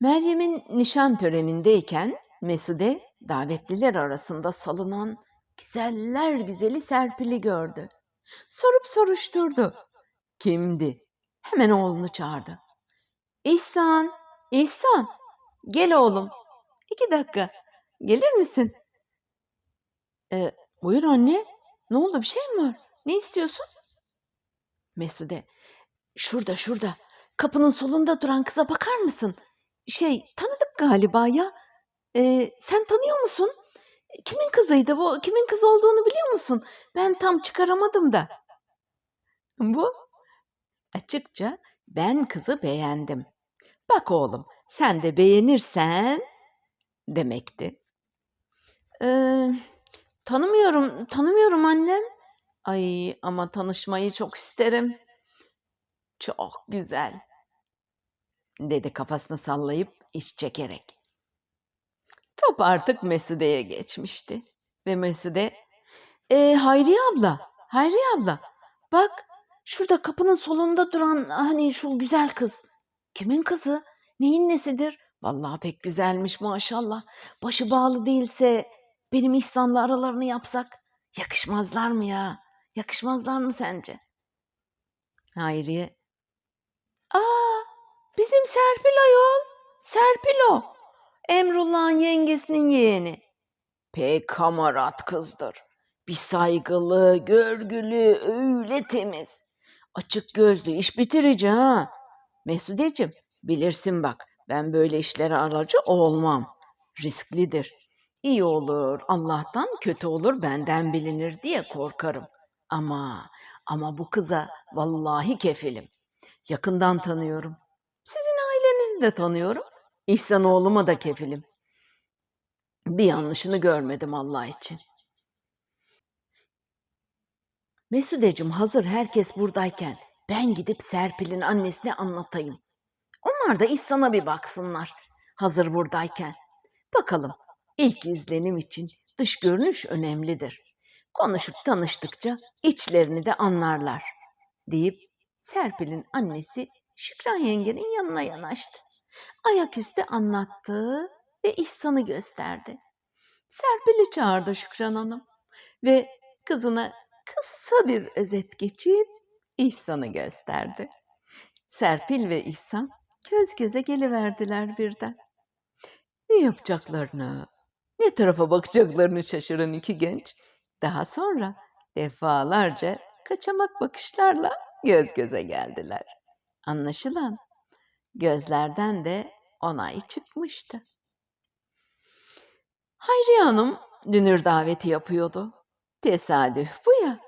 Meryem'in nişan törenindeyken Mesude davetliler arasında salınan güzeller güzeli Serpil'i gördü. Sorup soruşturdu. Kimdi? Hemen oğlunu çağırdı. İhsan, İhsan, gel oğlum. İki dakika, gelir misin? "E, buyur anne. Ne oldu bir şey mi var? Ne istiyorsun? Mesude, şurada şurada. Kapının solunda duran kıza bakar mısın? Şey, tanıdık galiba ya. E, sen tanıyor musun? Kimin kızıydı bu? Kimin kızı olduğunu biliyor musun? Ben tam çıkaramadım da. Bu açıkça ben kızı beğendim. Bak oğlum, sen de beğenirsen demekti. Eee, tanımıyorum, tanımıyorum annem. Ay ama tanışmayı çok isterim. Çok güzel, dedi kafasını sallayıp iş çekerek. Top artık Mesude'ye geçmişti. Ve Mesude, e, Hayriye abla, Hayriye abla, bak şurada kapının solunda duran hani şu güzel kız. Kimin kızı? Neyin nesidir? Vallahi pek güzelmiş maşallah. Başı bağlı değilse benim İhsan'la aralarını yapsak yakışmazlar mı ya? Yakışmazlar mı sence? Hayriye. Aa, bizim Serpil ayol. Serpil o. Emrullah'ın yengesinin yeğeni. Pek hamarat kızdır. Bir saygılı, görgülü, öyle temiz. Açık gözlü, iş bitirici ha. Mesudeciğim, bilirsin bak, ben böyle işlere aracı olmam. Risklidir. İyi olur, Allah'tan kötü olur, benden bilinir diye korkarım. Ama, ama bu kıza vallahi kefilim. Yakından tanıyorum. De tanıyorum. İhsan oğluma da kefilim. Bir yanlışını görmedim Allah için. Mesudeciğim hazır herkes buradayken ben gidip Serpil'in annesine anlatayım. Onlar da İhsan'a bir baksınlar. Hazır buradayken. Bakalım ilk izlenim için dış görünüş önemlidir. Konuşup tanıştıkça içlerini de anlarlar. Deyip Serpil'in annesi Şükran yengenin yanına yanaştı. Ayaküstü anlattı ve İhsan'ı gösterdi. Serpil'i çağırdı Şükran Hanım ve kızına kısa bir özet geçip İhsan'ı gösterdi. Serpil ve İhsan göz göze geliverdiler birden. Ne yapacaklarını, ne tarafa bakacaklarını şaşıran iki genç daha sonra defalarca kaçamak bakışlarla göz göze geldiler. Anlaşılan gözlerden de onay çıkmıştı. Hayriye Hanım dünür daveti yapıyordu. Tesadüf bu ya.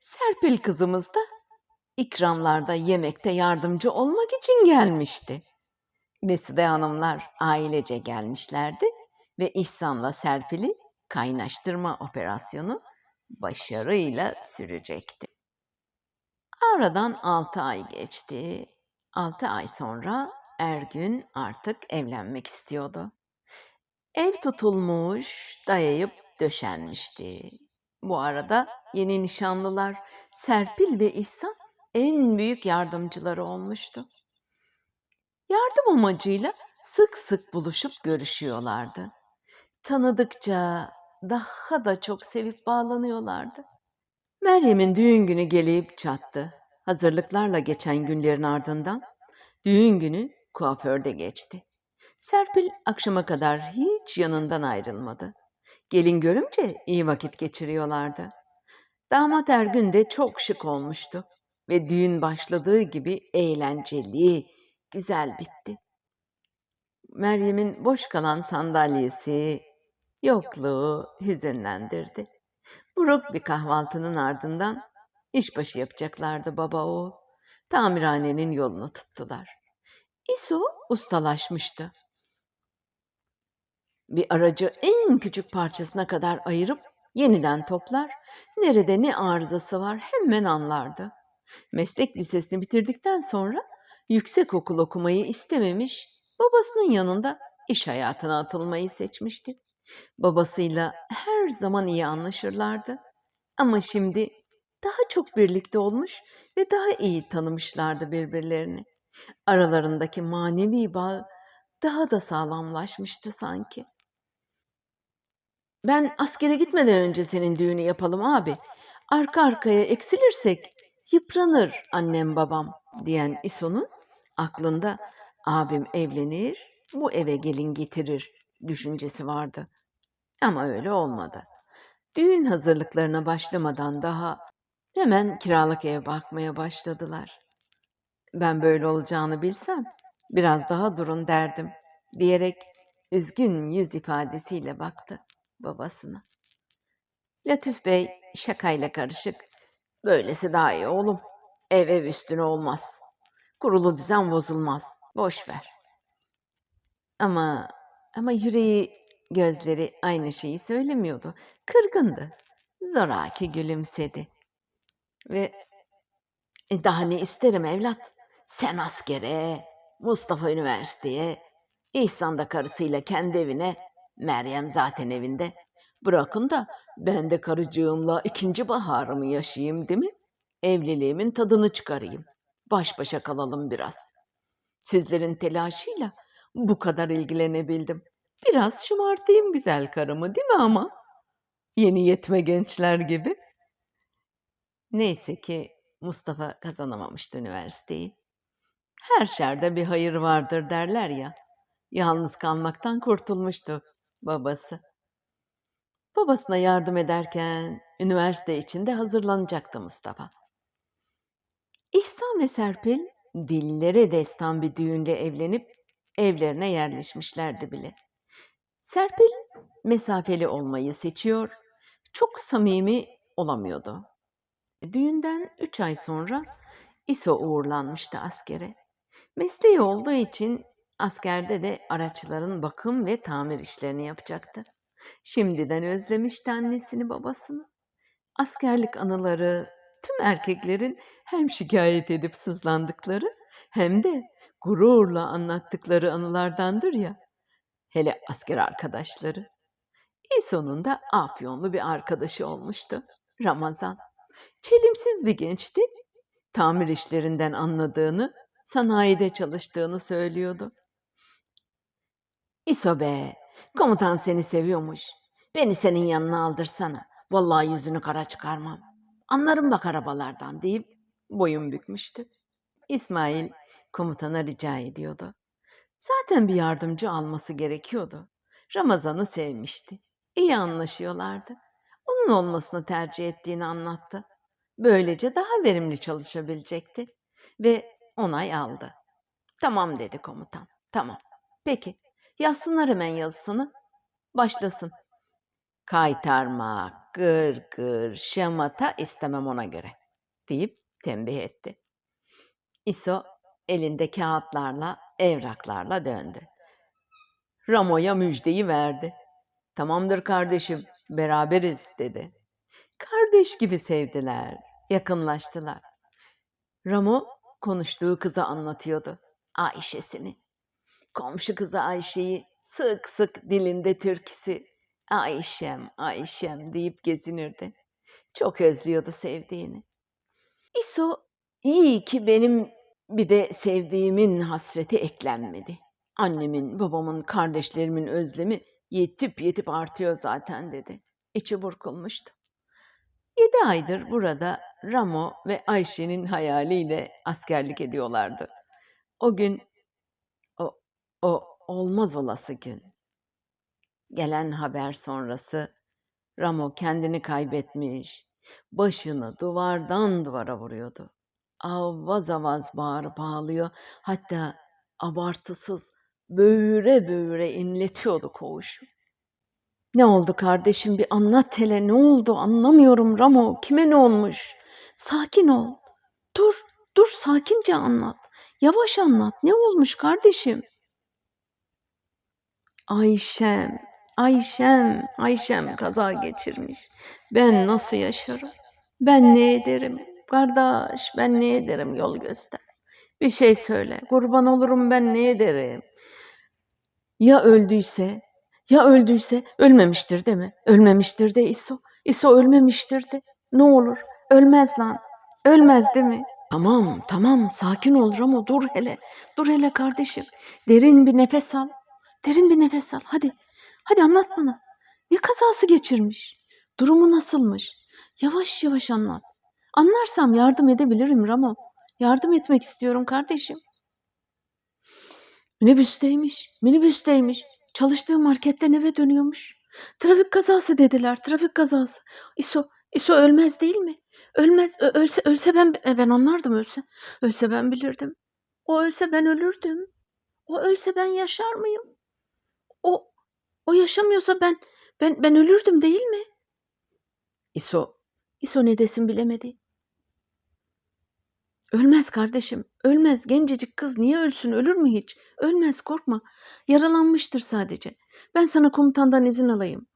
Serpil kızımız da ikramlarda yemekte yardımcı olmak için gelmişti. Meside hanımlar ailece gelmişlerdi ve İhsan'la Serpil'i kaynaştırma operasyonu başarıyla sürecekti. Aradan altı ay geçti. Altı ay sonra Ergün artık evlenmek istiyordu. Ev tutulmuş, dayayıp döşenmişti. Bu arada yeni nişanlılar Serpil ve İhsan en büyük yardımcıları olmuştu. Yardım amacıyla sık sık buluşup görüşüyorlardı. Tanıdıkça daha da çok sevip bağlanıyorlardı. Meryem'in düğün günü gelip çattı. Hazırlıklarla geçen günlerin ardından düğün günü kuaförde geçti. Serpil akşama kadar hiç yanından ayrılmadı. Gelin görünce iyi vakit geçiriyorlardı. Damat Ergün de çok şık olmuştu ve düğün başladığı gibi eğlenceli, güzel bitti. Meryem'in boş kalan sandalyesi, yokluğu hüzünlendirdi. Buruk bir kahvaltının ardından işbaşı yapacaklardı baba oğul. Tamirhanenin yolunu tuttular. İso ustalaşmıştı. Bir aracı en küçük parçasına kadar ayırıp yeniden toplar, nerede ne arızası var hemen anlardı. Meslek lisesini bitirdikten sonra yüksek okul okumayı istememiş, babasının yanında iş hayatına atılmayı seçmişti. Babasıyla her zaman iyi anlaşırlardı. Ama şimdi daha çok birlikte olmuş ve daha iyi tanımışlardı birbirlerini. Aralarındaki manevi bağ daha da sağlamlaşmıştı sanki. Ben askere gitmeden önce senin düğünü yapalım abi. Arka arkaya eksilirsek yıpranır annem babam diyen İso'nun aklında abim evlenir, bu eve gelin getirir düşüncesi vardı. Ama öyle olmadı. Düğün hazırlıklarına başlamadan daha hemen kiralık ev bakmaya başladılar. Ben böyle olacağını bilsem biraz daha durun derdim diyerek üzgün yüz ifadesiyle baktı babasına. Latif Bey şakayla karışık. Böylesi daha iyi oğlum. Ev ev üstüne olmaz. Kurulu düzen bozulmaz. Boş ver. Ama ama yüreği, gözleri aynı şeyi söylemiyordu. Kırgındı. Zoraki gülümsedi. Ve "E, daha ne isterim evlat? Sen askere, Mustafa üniversiteye, İhsan da karısıyla kendi evine, Meryem zaten evinde. Bırakın da ben de karıcığımla ikinci baharımı yaşayayım değil mi? Evliliğimin tadını çıkarayım. Baş başa kalalım biraz. Sizlerin telaşıyla bu kadar ilgilenebildim. Biraz şımartayım güzel karımı değil mi ama? Yeni yetme gençler gibi. Neyse ki Mustafa kazanamamıştı üniversiteyi. Her şerde bir hayır vardır derler ya. Yalnız kalmaktan kurtulmuştu babası. Babasına yardım ederken üniversite için de hazırlanacaktı Mustafa. İhsan ve Serpil dillere destan bir düğünde evlenip evlerine yerleşmişlerdi bile. Serpil mesafeli olmayı seçiyor, çok samimi olamıyordu. Düğünden üç ay sonra İso uğurlanmıştı askere. Mesleği olduğu için askerde de araçların bakım ve tamir işlerini yapacaktı. Şimdiden özlemişti annesini babasını. Askerlik anıları tüm erkeklerin hem şikayet edip sızlandıkları hem de gururla anlattıkları anılardandır ya. Hele asker arkadaşları. İyi sonunda afyonlu bir arkadaşı olmuştu. Ramazan. Çelimsiz bir gençti. Tamir işlerinden anladığını, sanayide çalıştığını söylüyordu. İso be, komutan seni seviyormuş. Beni senin yanına aldırsana. Vallahi yüzünü kara çıkarmam. Anlarım bak arabalardan deyip boyun bükmüştü. İsmail komutana rica ediyordu. Zaten bir yardımcı alması gerekiyordu. Ramazan'ı sevmişti. İyi anlaşıyorlardı. Onun olmasını tercih ettiğini anlattı. Böylece daha verimli çalışabilecekti ve onay aldı. Tamam dedi komutan. Tamam. Peki. Yazsınlar hemen yazısını. Başlasın. Kaytarma, gır gır, şamata istemem ona göre deyip tembih etti. İso elinde kağıtlarla, evraklarla döndü. Ramo'ya müjdeyi verdi. Tamamdır kardeşim, beraberiz dedi. Kardeş gibi sevdiler, yakınlaştılar. Ramo konuştuğu kıza anlatıyordu. Ayşe'sini. Komşu kızı Ayşe'yi sık sık dilinde türküsü Ayşem, Ayşem deyip gezinirdi. Çok özlüyordu sevdiğini. İso iyi ki benim bir de sevdiğimin hasreti eklenmedi. Annemin, babamın, kardeşlerimin özlemi yetip yetip artıyor zaten dedi. İçi burkulmuştu. Yedi aydır burada Ramo ve Ayşe'nin hayaliyle askerlik ediyorlardı. O gün, o, o olmaz olası gün. Gelen haber sonrası Ramo kendini kaybetmiş, başını duvardan duvara vuruyordu. Avaz avaz bağırıp ağlıyor, hatta abartısız böğüre böğüre inletiyordu koğuşu. Ne oldu kardeşim bir anlat hele ne oldu anlamıyorum Ramo kime ne olmuş? Sakin ol. Dur dur sakince anlat. Yavaş anlat ne olmuş kardeşim? Ayşem, Ayşem, Ayşem kaza geçirmiş. Ben nasıl yaşarım? Ben ne ederim? Kardeş ben ne ederim yol göster. Bir şey söyle. Kurban olurum ben ne ederim? Ya öldüyse? Ya öldüyse ölmemiştir değil mi? Ölmemiştir de İso. İso ölmemiştir de. Ne olur? Ölmez lan. Ölmez değil mi? Tamam, tamam, sakin ol Ramo, dur hele. Dur hele kardeşim. Derin bir nefes al. Derin bir nefes al. Hadi. Hadi anlat bana. Ne kazası geçirmiş? Durumu nasılmış? Yavaş yavaş anlat. Anlarsam yardım edebilirim Ramo. Yardım etmek istiyorum kardeşim. Minibüsteymiş, minibüsteymiş. Çalıştığı marketten eve dönüyormuş. Trafik kazası dediler, trafik kazası. İso, İso ölmez değil mi? Ölmez, ö- ölse, ölse ben, e, ben anlardım ölse. Ölse ben bilirdim. O ölse ben ölürdüm. O ölse ben yaşar mıyım? O, o yaşamıyorsa ben, ben, ben ölürdüm değil mi? İso, İso ne desin bilemedi. Ölmez kardeşim, ölmez. Gencecik kız niye ölsün? Ölür mü hiç? Ölmez, korkma. Yaralanmıştır sadece. Ben sana komutandan izin alayım.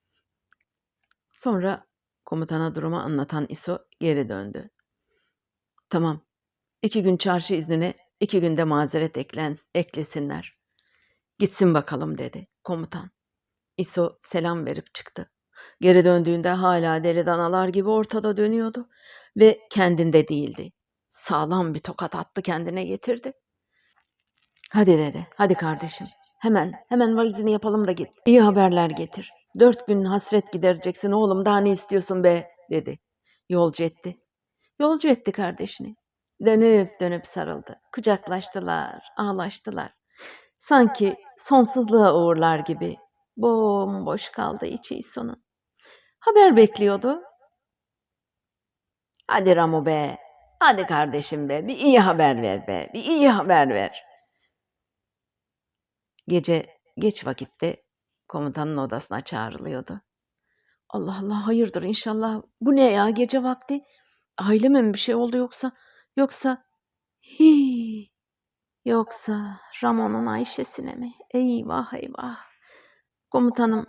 Sonra komutana durumu anlatan İso geri döndü. Tamam, iki gün çarşı iznine, iki günde mazeret eklen, eklesinler. Gitsin bakalım dedi komutan. İso selam verip çıktı. Geri döndüğünde hala deli danalar gibi ortada dönüyordu ve kendinde değildi. Sağlam bir tokat attı kendine getirdi. Hadi dedi, hadi kardeşim. Hemen, hemen valizini yapalım da git. İyi haberler getir. Dört gün hasret gidereceksin oğlum, daha ne istiyorsun be, dedi. Yolcu etti. Yolcu etti kardeşini. Dönüp dönüp sarıldı. Kucaklaştılar, ağlaştılar. Sanki sonsuzluğa uğurlar gibi. Bomboş kaldı içi sonu. Haber bekliyordu. Hadi Ramo be, hadi kardeşim be, bir iyi haber ver be, bir iyi haber ver. Gece geç vakitte komutanın odasına çağrılıyordu. Allah Allah hayırdır inşallah. Bu ne ya gece vakti? Aileme mi bir şey oldu yoksa? Yoksa hii, yoksa Ramon'un Ayşe'sine mi? Eyvah eyvah. Komutanım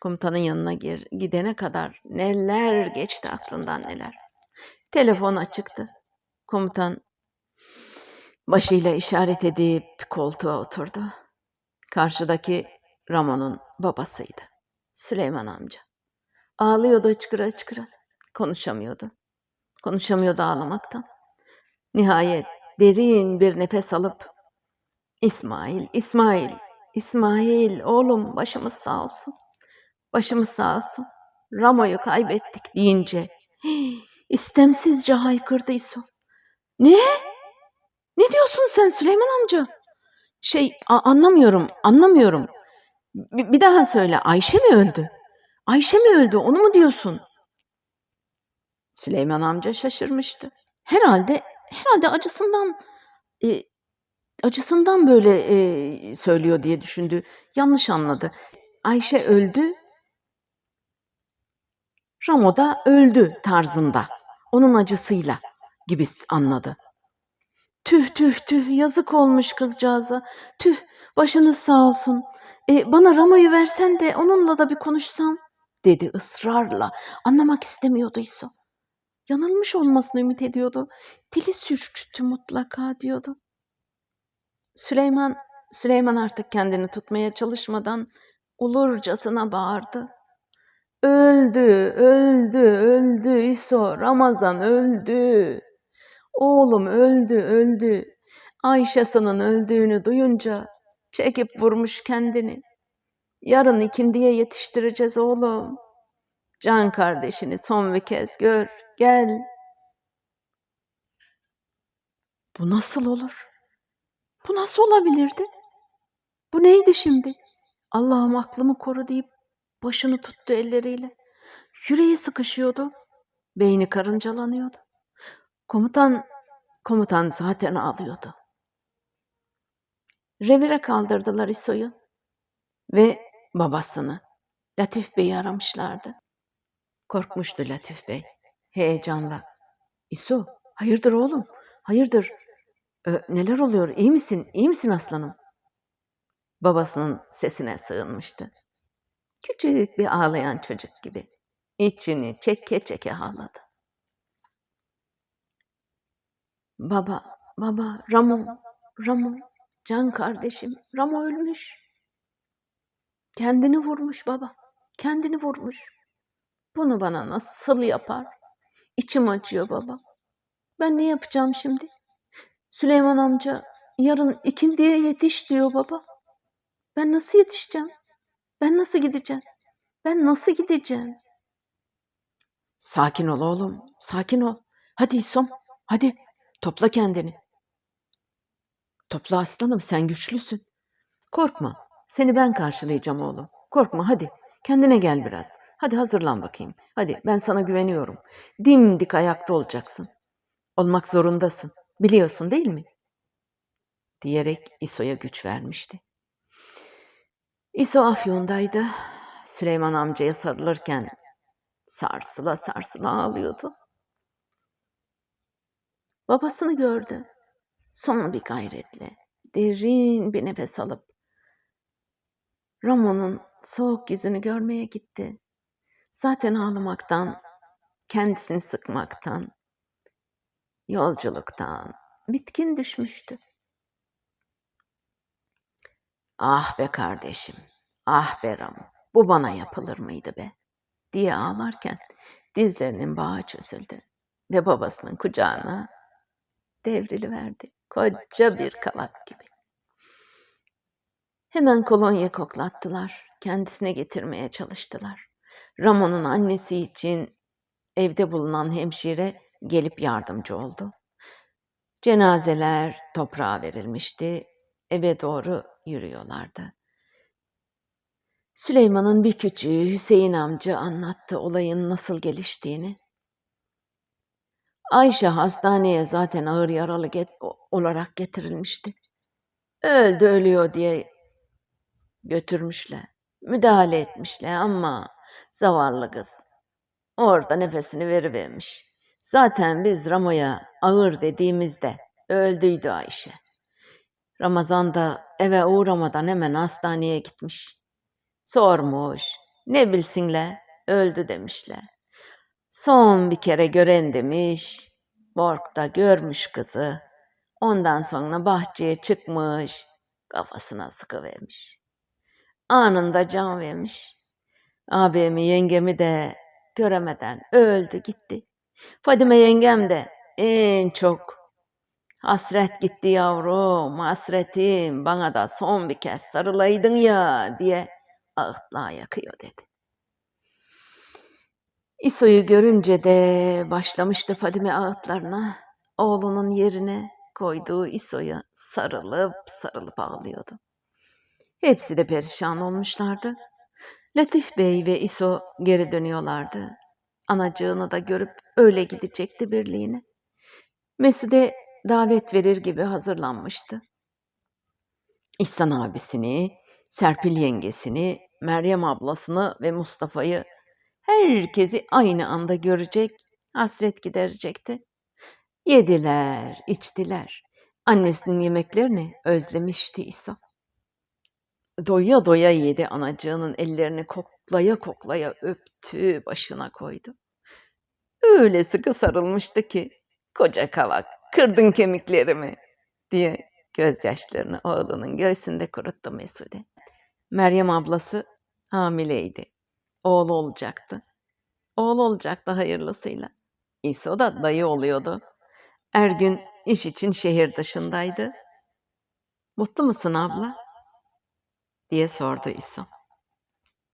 komutanın yanına gir, gidene kadar neler geçti aklından neler. Telefon açıktı. Komutan başıyla işaret edip koltuğa oturdu. Karşıdaki Ramon'un babasıydı. Süleyman amca. Ağlıyordu hıçkıra hıçkıra. Konuşamıyordu. Konuşamıyordu ağlamaktan. Nihayet derin bir nefes alıp İsmail, İsmail, İsmail oğlum başımız sağ olsun. Başımız sağ olsun. Ramo'yu kaybettik deyince! İstemsizce haykırdı İso. Ne? Ne diyorsun sen Süleyman amca? Şey anlamıyorum, anlamıyorum. Bir, bir daha söyle. Ayşe mi öldü? Ayşe mi öldü? Onu mu diyorsun? Süleyman amca şaşırmıştı. Herhalde, herhalde acısından e, acısından böyle e, söylüyor diye düşündü. Yanlış anladı. Ayşe öldü. Ramo da öldü tarzında. Onun acısıyla gibi anladı. Tüh tüh tüh yazık olmuş kızcağıza. Tüh başınız sağ olsun. E, bana Ramo'yu versen de onunla da bir konuşsam dedi ısrarla. Anlamak istemiyordu İso. Yanılmış olmasını ümit ediyordu. Dili sürçtü mutlaka diyordu. Süleyman, Süleyman artık kendini tutmaya çalışmadan ulurcasına bağırdı. Öldü, öldü, öldü İso, Ramazan öldü. Oğlum öldü, öldü. Ayşe'sinin öldüğünü duyunca çekip vurmuş kendini. Yarın ikindiye yetiştireceğiz oğlum. Can kardeşini son bir kez gör, gel. Bu nasıl olur? Bu nasıl olabilirdi? Bu neydi şimdi? Allah'ım aklımı koru deyip başını tuttu elleriyle. Yüreği sıkışıyordu. Beyni karıncalanıyordu. Komutan, komutan zaten ağlıyordu. Revire kaldırdılar İso'yu ve babasını Latif Bey'i aramışlardı. Korkmuştu Latif Bey heyecanla. İso, hayırdır oğlum? Hayırdır? Ee, neler oluyor? İyi misin? İyi misin aslanım? Babasının sesine sığınmıştı. Küçük bir ağlayan çocuk gibi. İçini çeke çeke ağladı. Baba, baba, Ramo, Ramo, can kardeşim, Ramo ölmüş. Kendini vurmuş baba, kendini vurmuş. Bunu bana nasıl yapar? İçim acıyor baba. Ben ne yapacağım şimdi? Süleyman amca yarın ikindiye yetiş diyor baba. Ben nasıl yetişeceğim? Ben nasıl gideceğim? Ben nasıl gideceğim? Sakin ol oğlum, sakin ol. Hadi İsom, hadi topla kendini. Topla aslanım, sen güçlüsün. Korkma, seni ben karşılayacağım oğlum. Korkma hadi, kendine gel biraz. Hadi hazırlan bakayım. Hadi ben sana güveniyorum. Dimdik ayakta olacaksın. Olmak zorundasın. Biliyorsun değil mi? Diyerek İso'ya güç vermişti. İso Afyon'daydı. Süleyman amcaya sarılırken sarsıla sarsıla ağlıyordu. Babasını gördü. Son bir gayretle derin bir nefes alıp Ramon'un soğuk yüzünü görmeye gitti. Zaten ağlamaktan, kendisini sıkmaktan, yolculuktan bitkin düşmüştü. Ah be kardeşim, ah be Ramo, bu bana yapılır mıydı be? diye ağlarken dizlerinin bağı çözüldü ve babasının kucağına devriliverdi. Koca bir kavak gibi. Hemen kolonya koklattılar. Kendisine getirmeye çalıştılar. Ramon'un annesi için evde bulunan hemşire gelip yardımcı oldu. Cenazeler toprağa verilmişti. Eve doğru yürüyorlardı. Süleyman'ın bir küçüğü Hüseyin amca anlattı olayın nasıl geliştiğini. Ayşe hastaneye zaten ağır yaralı get- olarak getirilmişti. Öldü ölüyor diye götürmüşler. Müdahale etmişler ama zavallı kız orada nefesini verivermiş. Zaten biz Ramo'ya ağır dediğimizde öldüydü Ayşe. Ramazan'da eve uğramadan hemen hastaneye gitmiş. Sormuş. Ne bilsinler öldü demişler. Son bir kere gören demiş. Morgda görmüş kızı. Ondan sonra bahçeye çıkmış. Kafasına sıkıvermiş. Anında can vermiş. Abimi yengemi de göremeden öldü gitti. Fadime yengem de en çok hasret gitti yavrum, hasretim bana da son bir kez sarılaydın ya diye ağıtlığa yakıyor dedi. İso'yu görünce de başlamıştı Fadime ağıtlarına. Oğlunun yerine koyduğu İso'ya sarılıp sarılıp ağlıyordu. Hepsi de perişan olmuşlardı. Latif Bey ve İso geri dönüyorlardı. Anacığını da görüp öyle gidecekti birliğine. Mesude davet verir gibi hazırlanmıştı. İhsan abisini, Serpil yengesini, Meryem ablasını ve Mustafa'yı herkesi aynı anda görecek, hasret giderecekti. Yediler, içtiler. Annesinin yemeklerini özlemişti İsa. Doya doya yedi anacığının ellerini koklaya koklaya öptü, başına koydu. Öyle sıkı sarılmıştı ki, koca kavak, kırdın kemiklerimi diye gözyaşlarını oğlunun göğsünde kuruttu Mesude. Meryem ablası hamileydi. Oğlu olacaktı. Oğlu olacaktı hayırlısıyla. İso da dayı oluyordu. Ergün iş için şehir dışındaydı. Mutlu musun abla? diye sordu İso.